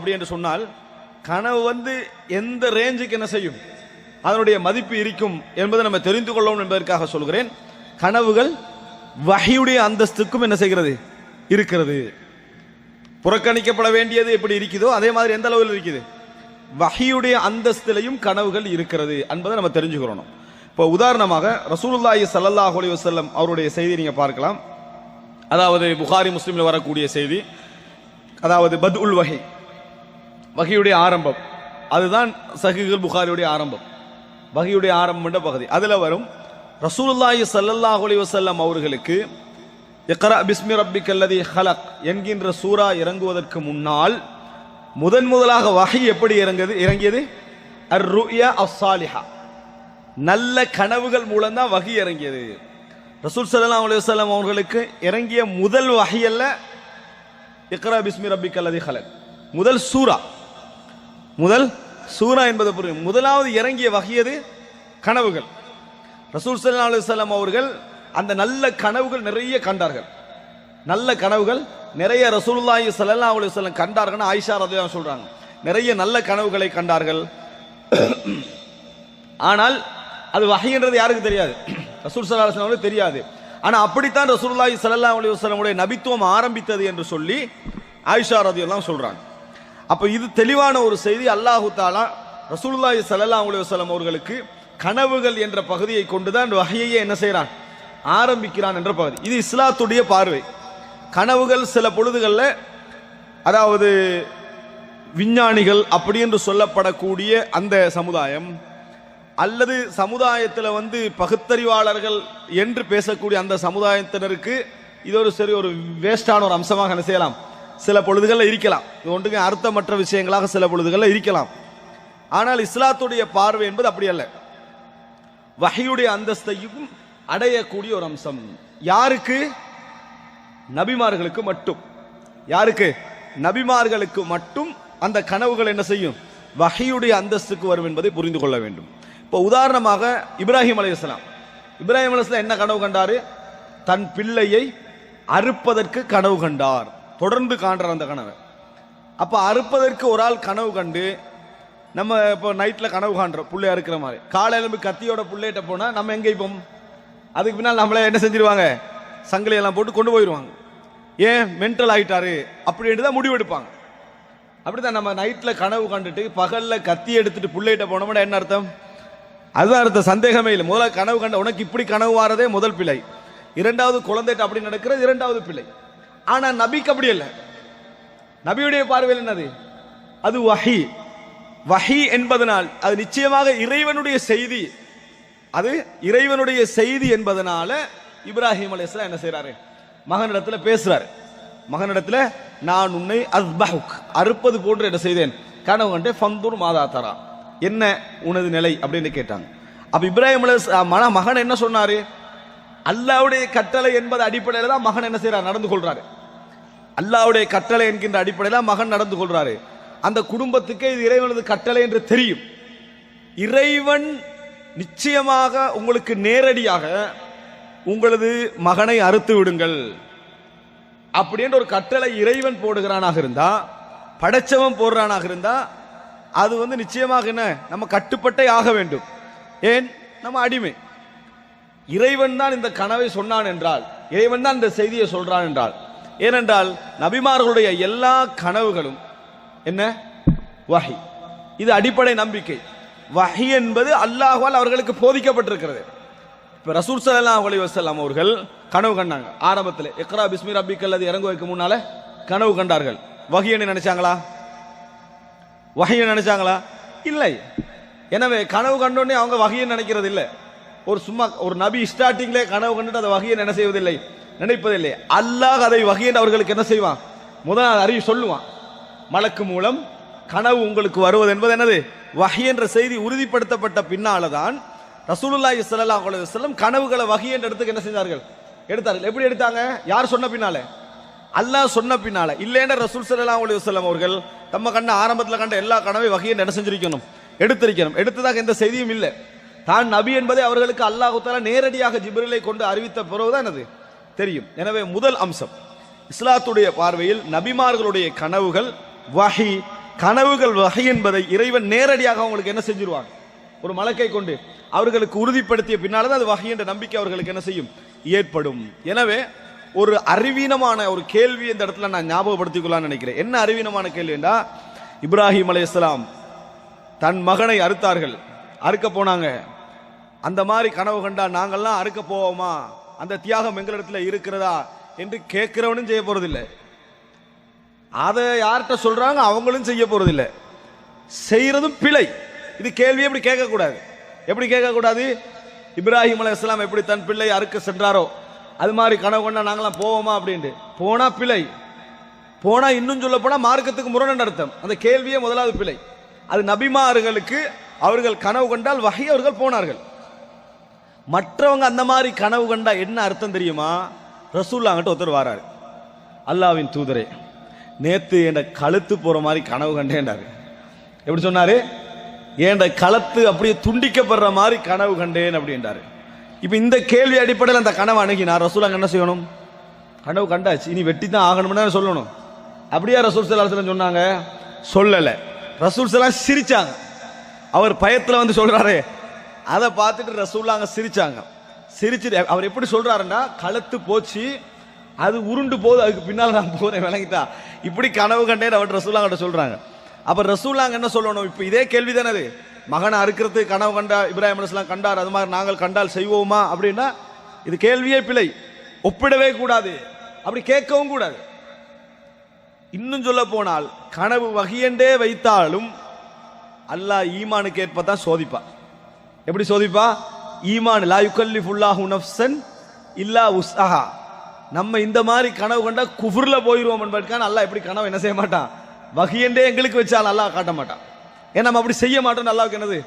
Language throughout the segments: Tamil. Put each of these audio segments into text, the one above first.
அப்படி என்று சொன்னால் கனவு வந்து எந்த ரேஞ்சுக்கு என்ன செய்யும்? அதனுடைய மதிப்பு இருக்கும் என்பதை நம்ம தெரிந்து கொள்ளவும் என்பதற்காக சொல்கிறேன். கனவுகள் வகையுடைய அந்தஸ்துக்கும் என்ன செய்கிறது? இருக்கிறது. புறக்கணிக்கப்பட வேண்டியது எப்படி இருக்குதோ அதே மாதிரி எந்த அளவில் இருக்குது? வகையுடைய அந்தஸ்திலையும் கனவுகள் இருக்கிறது என்பதை நம்ம தெரிஞ்சுக்கிறோம் இப்போ உதாரணமாக ரசூலுல்லாஹி சல்லாஹ் அலி வசல்லம் அவருடைய செய்தி நீங்கள் பார்க்கலாம். அதாவது புகாரி முஸ்லீமில் வரக்கூடிய செய்தி. அதாவது பத் உல் வகை வகையுடைய ஆரம்பம். அதுதான் சஹிகுல் புகாரியுடைய ஆரம்பம். வகையுடைய ஆரம்பம் என்ற பகுதி. அதில் வரும் ரசூலுல்லாஹி ஸல்லல்லாஹு அலைஹி வஸல்லம் அவர்களுக்கு இக்ரா பிஸ்மி ரப்பிக்கல்லதி ஹலக் என்கின்ற சூரா இறங்குவதற்கு முன்னால் முதன் முதலாக வகை எப்படி இறங்குது இறங்கியது? அர் ருயா அஸ்ஸாலிஹா நல்ல கனவுகள் மூலம் தான் வகை இறங்கியது. ரசூல் ஸல்லல்லாஹு அலைஹி வஸல்லம் அவர்களுக்கு இறங்கிய முதல் வகை அல்ல இக்ரா பிஸ்மி ரப்பிக்கல்லதி ஹலக். முதல் சூரா முதல் சூரா என்பது புரியும். முதலாவது இறங்கிய வகையது கனவுகள். ரசூல் சல்லா அலைஹி அவர்கள் அந்த நல்ல கனவுகள் நிறைய கண்டார்கள். நல்ல கனவுகள் நிறைய ரசூலுல்லாஹி சல்லா அலைஹி வஸல்லம் கண்டார்கள் ஆயிஷா ரதையா சொல்றாங்க. நிறைய நல்ல கனவுகளை கண்டார்கள். ஆனால் அது வகைன்றது யாருக்கு தெரியாது. ரசூல் சல்லா அலுவலம் தெரியாது. ஆனால் அப்படித்தான் ரசூலுல்லாஹி சல்லா அலைஹி வஸல்லமுடைய நபித்துவம் ஆரம்பித்தது என்று சொல்லி ஆயிஷா ரதையெல்லாம் சொல்றாங்க. அப்போ இது தெளிவான ஒரு செய்தி. அல்லாஹு தாலா ரசூல்லாய் ஸல்லல்லாஹு அலைஹி வஸல்லம் அவர்களுக்கு கனவுகள் என்ற பகுதியை கொண்டுதான் வகையையே என்ன செய்கிறான் ஆரம்பிக்கிறான் என்ற பகுதி. இது இஸ்லாத்துடைய பார்வை. கனவுகள் சில பொழுதுகளில் அதாவது விஞ்ஞானிகள் அப்படி என்று சொல்லப்படக்கூடிய அந்த சமுதாயம் அல்லது சமுதாயத்தில் வந்து பகுத்தறிவாளர்கள் என்று பேசக்கூடிய அந்த சமுதாயத்தினருக்கு இது ஒரு சரி ஒரு வேஸ்டான ஒரு அம்சமாக என்ன செய்யலாம்? சில பொழுதுகளில் இருக்கலாம். இது ஒன்றுங்க அர்த்தமற்ற விஷயங்களாக சில பொழுதுகளில் இருக்கலாம். ஆனால் இஸ்லாத்துடைய பார்வை என்பது அப்படி அல்ல. வகையுடைய அந்தஸ்தையும் அடையக்கூடிய ஒரு அம்சம். யாருக்கு? நபிமார்களுக்கு மட்டும். யாருக்கு? நபிமார்களுக்கு மட்டும் அந்த கனவுகள் என்ன செய்யும்? வகையுடைய அந்தஸ்துக்கு வரும் என்பதை புரிந்து கொள்ள வேண்டும். இப்போ உதாரணமாக இப்ராஹிம் அலையாம் இப்ராஹிம் அலையாம் என்ன கனவு கண்டார்? தன் பிள்ளையை அறுப்பதற்கு கனவு கண்டார். தொடர்ந்து காண்றார் அந்த கனவை. அப்போ அறுப்பதற்கு ஒரு ஆள் கனவு கண்டு நம்ம இப்போ நைட்டில் கனவு காண்றோம் பிள்ளை அறுக்கிற மாதிரி. காலை போய் கத்தியோட புள்ளையிட்ட போனால் நம்ம எங்கே இப்போம்? அதுக்கு பின்னால் நம்மளை என்ன செஞ்சிருவாங்க? சங்கிலியெல்லாம் போட்டு கொண்டு போயிடுவாங்க ஏன்? மென்டல் ஆகிட்டாரு அப்படின்ட்டு தான் முடிவெடுப்பாங்க அப்படிதான் நம்ம நைட்டில் கனவு கண்டுட்டு பகலில் கத்தி எடுத்துட்டு புள்ளையிட்ட போனோம்னா என்ன அர்த்தம்? அதுதான் அர்த்தம். சந்தேகமே இல்லை. முதல்ல கனவு கண்ட உனக்கு இப்படி கனவு வாரதே முதல் பிள்ளை இரண்டாவது குழந்தைகிட்ட அப்படி நடக்கிறது இரண்டாவது பிள்ளை ஆனா நபிக்கு அப்படி இல்லை. நபியுடைய பார்வையில் என்னது? அது வஹி. வஹி என்பதனால் அது நிச்சயமாக இறைவனுடைய செய்தி. அது இறைவனுடைய செய்தி என்பதனால இப்ராஹிம் அலிஸ்லாம் என்ன செய்கிறாரு மகனிடத்தில் பேசுறாரு. மகனிடத்தில் நான் உன்னை அஸ்பஹுக் அறுப்பது போன்று என்ன செய்தேன்? கனவு கண்டே ஃபந்தூர் மாதா தரா. என்ன உனது நிலை? அப்படின்னு கேட்டாங்க. அப்போ இப்ராஹிம் அலிஸ் மகன் என்ன சொன்னாரு? அல்லாவுடைய கட்டளை என்பது அடிப்படையில் தான் மகன் என்ன செய்யறார் நடந்து கொள்றாரு. அல்லாவுடைய கட்டளை என்கின்ற அடிப்படையில் மகன் நடந்து கொள்றாரு. அந்த குடும்பத்துக்கே இது இறைவனது கட்டளை என்று தெரியும். இறைவன் நிச்சயமாக உங்களுக்கு நேரடியாக உங்களது மகனை அறுத்து விடுங்கள். அப்படின்ற ஒரு கட்டளை இறைவன் போடுகிறானாக இருந்தா படைச்சவன் போடுறானாக இருந்தா அது வந்து நிச்சயமாக என்ன? நம்ம கட்டுப்பட்டே ஆக வேண்டும். ஏன்? நம்ம அடிமை. இறைவன் தான் இந்த கனவை சொன்னான் என்றால் இறைவன் தான் இந்த செய்தியை சொல்றான் என்றால் ஏனென்றால் நபிமார்களுடைய எல்லா கனவுகளும் என்ன? வஹி. இது அடிப்படை நம்பிக்கை. வஹி என்பது அல்லாஹ்வால் அவர்களுக்கு போதிக்கப்பட்டிருக்கிறது. இப்போ ரசூல் சல்லா அலி வசல்லாம் அவர்கள் கனவு கண்டாங்க. ஆரம்பத்தில் எக்ரா பிஸ்மி ரப்பிக்கல் அது வைக்க முன்னால கனவு கண்டார்கள். வகையனை நினைச்சாங்களா? வகையை நினைச்சாங்களா? இல்லை. எனவே கனவு கண்டோடனே அவங்க வகையை நினைக்கிறது இல்லை ஒரு சும்மா ஒரு நபி ஸ்டார்டிங்லே கனவு கண்டுட்டு அதை வகையை என்ன செய்வதில்லை நினைப்பதில்லை. அல்லாஹ் அதை வகையின் அவர்களுக்கு என்ன செய்வான்? முதல் அறிவு சொல்லுவான். மலக்கு மூலம் கனவு உங்களுக்கு வருவது என்பது என்னது? வகை என்ற செய்தி உறுதிப்படுத்தப்பட்ட பின்னால தான் ரசூலுல்லாஹி இஸ்லல்லா அலைஹி வஸல்லம் கனவுகளை வகை என்ற இடத்துக்கு என்ன செஞ்சார்கள் எடுத்தார்கள். எப்படி எடுத்தாங்க? யார் சொன்ன பின்னாலே? அல்லாஹ் சொன்ன பின்னால. இல்லைன்ற ரசூல் சல்லா அலி வஸல்லம் அவர்கள் தம்ம கண்ட ஆரம்பத்தில் கண்ட எல்லா கனவை வகையை என்ன செஞ்சிருக்கணும்? எடுத்திருக்கணும். எடுத்ததாக எந்த செய்தியும் இல்லை. தான் நபி என்பதை அவர்களுக்கு அல்லாஹு நேரடியாக ஜிப்ரிலை கொண்டு அறிவித்த பிறகுதான் அது தெரியும். எனவே முதல் அம்சம் இஸ்லாத்துடைய பார்வையில் நபிமார்களுடைய கனவுகள் வகை கனவுகள் வகை என்பதை இறைவன் நேரடியாக அவங்களுக்கு என்ன செஞ்சிருவாங்க? ஒரு மலக்கை கொண்டு அவர்களுக்கு உறுதிப்படுத்திய பின்னால்தான் அது வகை என்ற நம்பிக்கை அவர்களுக்கு என்ன செய்யும்? ஏற்படும். எனவே ஒரு அறிவீனமான ஒரு கேள்வி இந்த இடத்துல நான் ஞாபகப்படுத்திக் நினைக்கிறேன். என்ன அறிவீனமான கேள்விண்டா இப்ராஹிம் அலையாம் தன் மகனை அறுத்தார்கள். அறுக்க போனாங்க. அந்த மாதிரி கனவு கண்டா நாங்கள்லாம் அறுக்க போவோமா? அந்த தியாகம் எங்களிடத்தில் இருக்கிறதா? என்று கேட்கிறவனும் செய்ய போறதில்லை. அதை யார்கிட்ட சொல்றாங்க? அவங்களும் செய்ய போறதில்லை. செய்யறதும் பிழை. இது கேள்வி எப்படி கேட்கக்கூடாது? எப்படி கேட்கக்கூடாது? இப்ராஹிம் அலைஹிஸ்ஸலாம் எப்படி தன் பிள்ளை அறுக்க சென்றாரோ அது மாதிரி கனவு கொண்டா நாங்களாம் போவோமா அப்படின்ட்டு. போனா பிழை. போனா இன்னும் சொல்ல போனா மார்க்கத்துக்கு முரணன் அர்த்தம். அந்த கேள்வியே முதலாவது பிழை. அது நபிமார்களுக்கு அவர்கள் கனவு கண்டால் வகை அவர்கள் போனார்கள். மற்றவங்க அந்த மாதிரி கனவு கண்டா என்ன அர்த்தம் தெரியுமா? ரசூல்லாங்கிட்ட ஒருத்தர் வராரு. அல்லாவின் தூதரே நேத்து என் கழுத்து போற மாதிரி கனவு கண்டேன்டாரு. எப்படி சொன்னாரு? ஏண்ட கழுத்து அப்படியே துண்டிக்கப்படுற மாதிரி கனவு கண்டேன் அப்படின்றாரு இப்போ இந்த கேள்வி அடிப்படையில் அந்த கனவை அணுகினா ரசூலாங்க என்ன செய்யணும்? கனவு கண்டாச்சு. இனி வெட்டி தான் ஆகணும்னு சொல்லணும். அப்படியா ரசூல் சலாஹலம் சொன்னாங்க? சொல்லலை. ரசூல் சலாம் சிரிச்சாங்க. அவர் பயத்தில் வந்து சொல்கிறாரே அதை பார்த்துட்டு ரசூல்லாங்க சிரிச்சாங்க. சிரிச்சுட்டு அவர் எப்படி சொல்றாருன்னா கழுத்து போச்சு அது உருண்டு போகுது அதுக்கு பின்னால் நான் போகிறேன் விளங்கிட்டா. இப்படி கனவு கண்டேன் அவர் ரசூல்லாங்கிட்ட சொல்றாங்க. அப்போ ரசூல்லாங்க என்ன சொல்லணும்? இப்போ இதே கேள்வி தானே அது மகனை அறுக்கிறது கனவு கண்டா இப்ராஹிம் அலுவலாம் கண்டார் அது மாதிரி நாங்கள் கண்டால் செய்வோமா? அப்படின்னா இது கேள்வியே பிழை. ஒப்பிடவே கூடாது. அப்படி கேட்கவும் கூடாது. இன்னும் சொல்ல போனால் கனவு வகையண்டே வைத்தாலும் அல்லாஹ் ஈமானுக்கு ஏற்ப தான் சோதிப்பா எப்படி சோதிப்பா? ஈமான் லா யுகல்லிஃபுல்லாஹு நஃப்சன் இல்லா உஸ்அஹா. நம்ம இந்த மாதிரி கனவு கண்டா குஃபுரில் போயிடுவோம் என்பதற்கான அல்லாஹ் எப்படி கனவு என்ன செய்ய மாட்டான்? வகையண்டே எங்களுக்கு வச்சால் அல்லாஹ் காட்ட மாட்டான். ஏன்னா நம்ம அப்படி செய்ய மாட்டோம்னு அல்லாவுக்கு என்னது?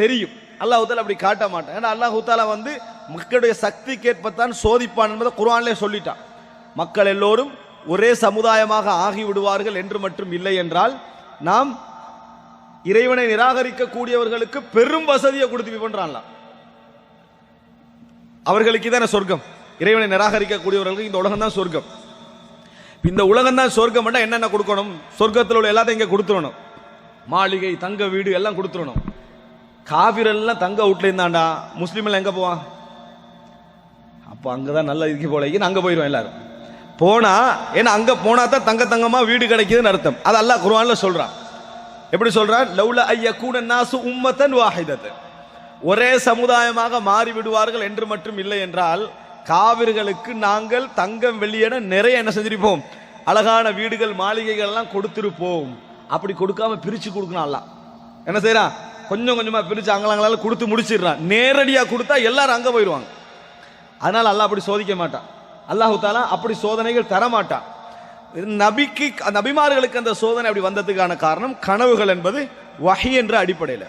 தெரியும். அல்லாஹ் அப்படி காட்ட மாட்டான். ஏன்னா அல்லாஹ் வந்து மக்களுடைய சக்திக்கேற்பத்தான் சோதிப்பான் என்பதை குர்ஆன்லயே சொல்லிட்டான். மக்கள் எல்லோரும் ஒரே சமுதாயமாக ஆகிவிடுவார்கள் என்று மட்டும் இல்லை என்றால் நாம் இறைவனை நிராகரிக்க கூடியவர்களுக்கு பெரும் வசதியை கொடுத்து பண்றான்ல அவர்களுக்கு இதான சொர்க்கம். இறைவனை நிராகரிக்க கூடியவர்களுக்கு இந்த உலகம் தான் சொர்க்கம். இந்த உலகம் தான் சொர்க்கம் என்னென்ன கொடுக்கணும்? சொர்க்கத்தில் உள்ள எல்லாத்தையும் இங்கே கொடுத்துடணும். மாளிகை தங்க வீடு எல்லாம் கொடுத்துடணும். காவிர் எல்லாம் தங்க வீட்டில் இருந்தாண்டா முஸ்லீம் எங்கே எங்க போவான்? அப்போ அங்கதான் நல்லா இதுக்கு போல. அங்க போயிடுவோம் எல்லாரும். போனா ஏன்னா அங்க போனால் தான் தங்க தங்கமாக வீடு கிடைக்குதுன்னு அர்த்தம். அது குருவானில் சொல்கிறான் சொல்றான். எப்படி சொல்றான்? லவ்ல ஐய கூட நாசு உம்மத்தன் வாஹிதத்து ஒரே சமுதாயமாக மாறி விடுவார்கள் என்று மட்டும் இல்லை என்றால் காவிர்களுக்கு நாங்கள் தங்கம் வெளியேன நிறைய என்ன செஞ்சிருப்போம். அழகான வீடுகள் மாளிகைகள் எல்லாம் கொடுத்துருப்போம். அப்படி கொடுக்காம பிரிச்சு கொடுக்கணும் அல்லாஹ். என்ன செய்யறான் கொஞ்சம் கொஞ்சமா பிரிச்சு அங்கலாங்களால கொடுத்து முடிச்சிடுறான். நேரடியா கொடுத்தா எல்லாரும் அங்க போயிடுவாங்க. அதனால அல்லாஹ் அப்படி சோதிக்க மாட்டான். அல்லாஹு தாலா அப்படி சோதனைகள் தர மாட்டான் நபிக்கு நபிமார்களுக்கு அந்த சோதனை அப்படி வந்ததுக்கான காரணம் கனவுகள் என்பது வகை என்ற அடிப்படையில்.